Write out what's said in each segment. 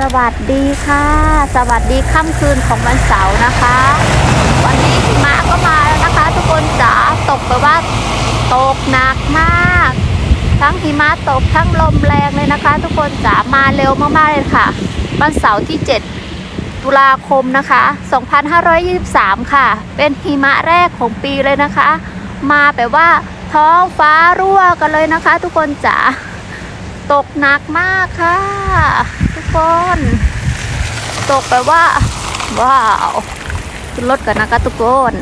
สวัสดีค่ะ สวัสดีค่ำคืนของวันเสาร์นะคะ วันนี้หิมะก็มาแล้วนะคะ ทุกคนจ๋าตกแบบว่าตกหนักมาก ทั้งหิมะตกทั้งลมแรงเลยนะคะ ทุกคนจ๋ามาเร็วมากๆเลยค่ะ วันเสาร์ที่ 7 ตุลาคมนะคะ 2523 ค่ะ เป็นหิมะแรกของปีเลยนะคะ มาแบบว่าท้องฟ้ารั่วกันเลยนะคะ ทุกคนจ๋า ตกหนักมากค่ะ ทุกคน ตกแบบว่า ว้าว ขึ้นรถกันนะคะทุกคน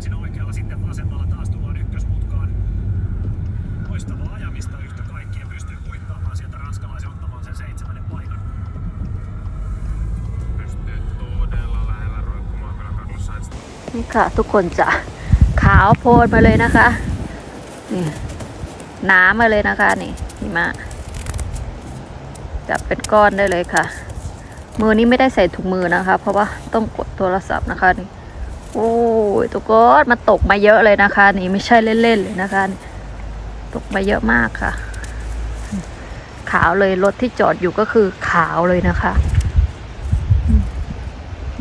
ensin oikealla, sitten vasemmalla taas tullaan ykkösmutkaan. Loistavaa ajamista yhtä kaikki ja pystyy kuittaamaan sieltä ranskalaisen ottamaan sen seitsemännen paikan. Pystyy todella lähellä roikkumaan kyllä Carlos Sainz นี่ค่ะ ทุกคนจะขาวโพลนมาเลยนะคะ นี่หนามาเลยนะคะ นี่หิมะจับเป็นก้อนได้เลยค่ะ มือนี้ไม่ได้ใส่ถุงมือนะคะ เพราะว่าต้องกดโทรศัพท์นะคะนี่ โอ้ยทุกคนมันตกมาเยอะเลยนะคะ นี่ไม่ใช่เล่นๆเลยนะคะ ตกมาเยอะมากค่ะ ขาวเลยรถที่จอดอยู่ก็คือขาวเลยนะคะ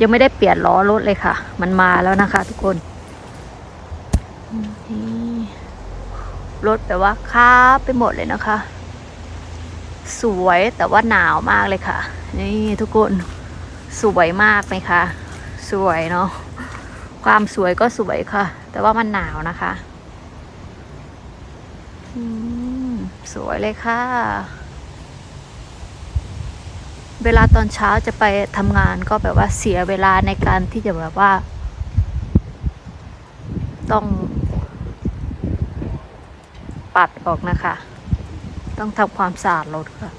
ยังไม่ได้เปลี่ยนล้อรถเลยค่ะ มันมาแล้วนะคะ ทุกคนนี่รถแบบว่าค้าบไปหมดเลยนะคะ สวยแต่ว่าหนาวมากเลยค่ะ นี่ทุกคนสวยมากไหมคะ สวยเนาะ ความสวยก็สวยค่ะ แต่ว่ามันหนาวนะคะสวยเลยค่ะ เวลาตอนเช้าจะไปทำงานก็แบบว่าเสียเวลาในการที่จะแบบว่า ต้อง ปัดออกนะคะ ต้องทำความสะอาดรถค่ะ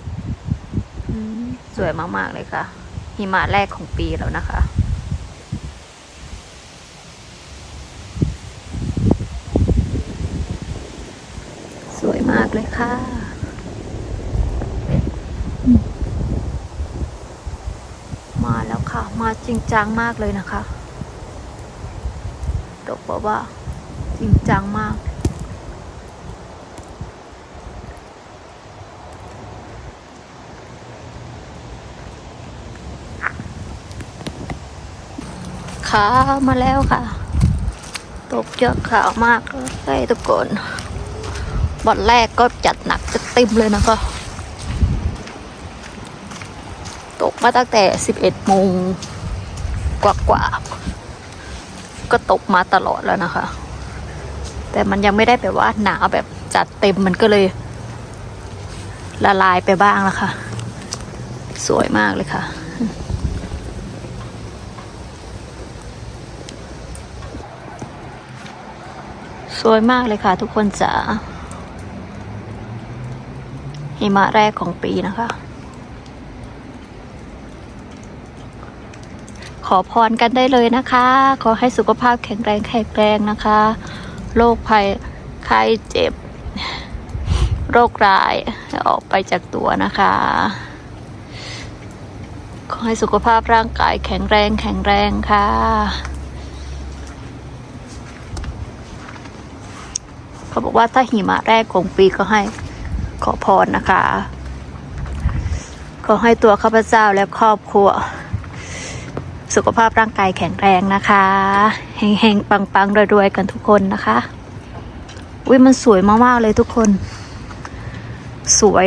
สวยมาก ๆ เลยค่ะ หิมะแรกของปีแล้วนะคะ สวยมากเลยค่ะ มาแล้วค่ะ มาจริงจังมากเลยนะคะตกบอกว่า จริงจังมากขามาแล้วค่ะ ตกเยอะขาวมากเลยทุกคน วันแรกก็จัดหนักจะเต็มเลยนะคะ ตกมาตั้งแต่ 11โมงกว่าๆก็ตกมาตลอดแล้วนะคะ แต่มันยังไม่ได้แบบว่าหนาแบบจัดเต็มมันก็เลย ละลายไปบ้างแล้วค่ะสวยมากเลยค่ะ สวยมากเลยค่ะทุกคนจ๋า หิมะแรกของปีนะคะ ขอพรกันได้เลยนะคะ ขอให้สุขภาพแข็งแรงแข็งแรงนะคะ โรคภัยไข้เจ็บ โรคร้ายออกไปจากตัวนะคะ ขอให้สุขภาพร่างกายแข็งแรงแข็งแรงค่ะเขาบอกว่าถ้าหิมะแรกของปีก็ให้ ขอพรนะคะ ขอให้ตัวข้าพเจ้าและครอบครัว สุขภาพร่างกายแข็งแรงนะคะเฮงๆปังๆรวยๆกันทุกคนนะคะอุ้ยมันสวยมากๆเลยทุกคน สวย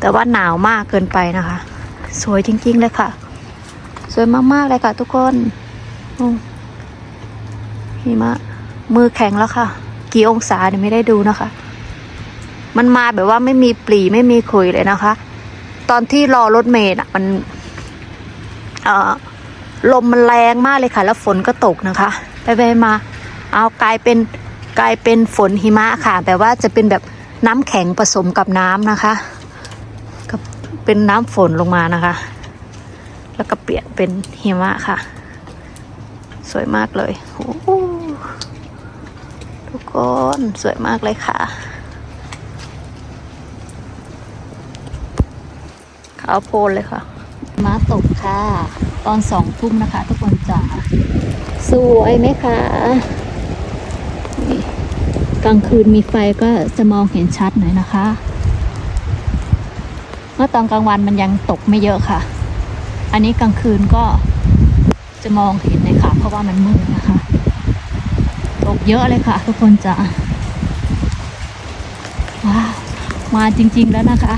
แต่ว่าหนาวมากเกินไปนะคะ สวยจริง ๆ เลยค่ะ สวยมากๆเลยค่ะ ทุกคนอืมหิมะมือแข็งแล้วค่ะ กี่องศาเนี่ยไม่ได้ดูนะคะ มันมาแบบว่าไม่มีปลีไม่มีขุยเลยนะคะ ตอนที่รอรถเมล์น่ะ มันเอ่อลมมันแรงมากเลยค่ะ แล้วฝนก็ตกนะคะ ไปไปมา เอากลายเป็นกลายเป็นฝนหิมะค่ะแต่ว่าจะเป็นแบบน้ำแข็งผสมกับน้ำนะคะกับเป็นน้ำฝนลงมานะคะ แล้วก็เปลี่ยนเป็นหิมะค่ะ สวยมากเลยโอ้โหทุกคนสวยมากเลยค่ะ ขาวโพลนเลยค่ะ ม้าตกค่ะ ตอนสองทุ่มนะคะ ทุกคนจ๋าสวยไหมคะนี่กลางคืนมีไฟก็จะมองเห็นชัดหน่อยนะคะ เมื่อตอนกลางวันมันยังตกไม่เยอะค่ะ อันนี้กลางคืนก็จะมองเห็นเลยค่ะ เพราะว่ามันมืดนะคะ ตกเยอะเลยค่ะ ทุกคนจ๋าว้าวมาจริง ๆ แล้วนะคะ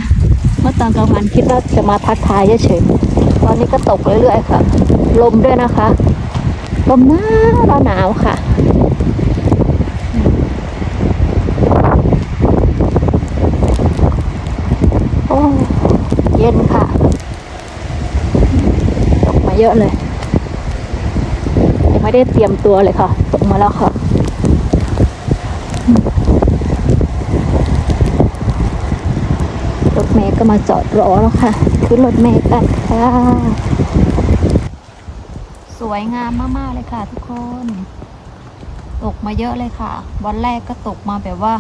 เมื่อตอนกลางวันคิดว่าจะมาทักทายเฉยๆตอนนี้ก็ตกเรื่อยๆค่ะ ลมด้วยนะคะ ลมหนาวหนาวค่ะโอ้เย็นค่ะ ตกมาเยอะเลย ยังไม่ได้เตรียมตัวเลยค่ะ ตกมาแล้วค่ะ รถเมย์ ก็มาจอดรอแล้วค่ะ ขึ้นรถเมย์กันค่ะ สวยงามมากๆเลยค่ะทุกคน ตกมาเยอะเลยค่ะ วันแรกก็ตกมาแบบว่า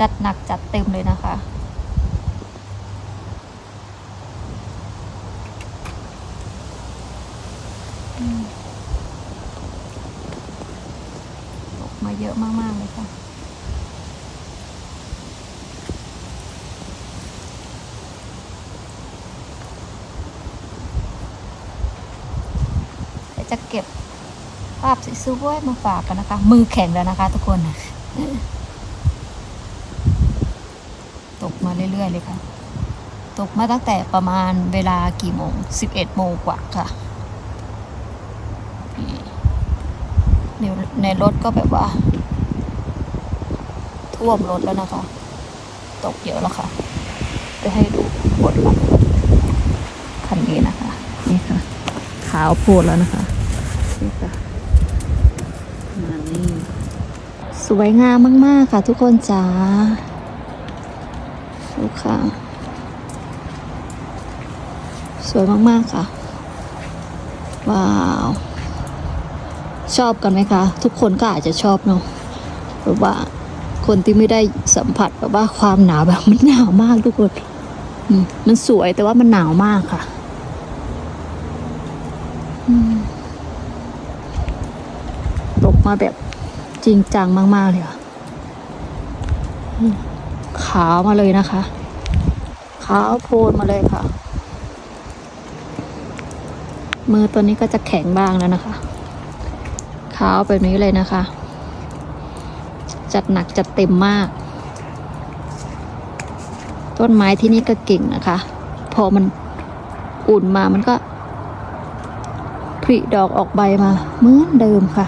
จัดหนักจัดเต็มเลยนะคะตกมาเยอะมากๆเลยค่ะ เดี๋ยว จะเก็บภาพสวยๆมาฝากกันนะคะ มือแข็งแล้วนะคะทุกคน ตกมาเรื่อยๆเลยค่ะ ตกมาตั้งแต่ประมาณเวลากี่โมง 11 โมงกว่าค่ะในในรถก็แบบว่า ท่วมรถแล้วนะคะ ตกเยอะแล้วค่ะไปให้ดูบนหลังคันนี้นะคะ นี่ค่ะ ขาวโพลนแล้วนะคะ นี่ค่ะมานี่ สวยงามมาก ๆ ค่ะทุกคนจ๋าดูค่ะ สวยมาก ๆ ค่ะ ว้าว ชอบกันไหมคะ ทุกคนก็อาจจะชอบเนาะแบบว่าคนที่ไม่ได้สัมผัสแบบว่าความหนาวแบบมันหนาวมากทุกคนมมันสวยแต่ว่ามันหนาวมากค่ะตกมาแบบ จริงจังมาก ๆ เลยค่ะขาวมาเลยนะคะ ขาวโพลนมาเลยค่ะ มือตัวนี้ก็จะแข็งบ้างแล้วนะคะ ขาวแบบนี้เลยนะคะ จัดหนักจัดเต็มมาก ต้นไม้ที่นี่ก็เก่งนะคะ พอมันอุ่นมามันก็ผลิดอกออกใบมาเหมือนเดิมค่ะ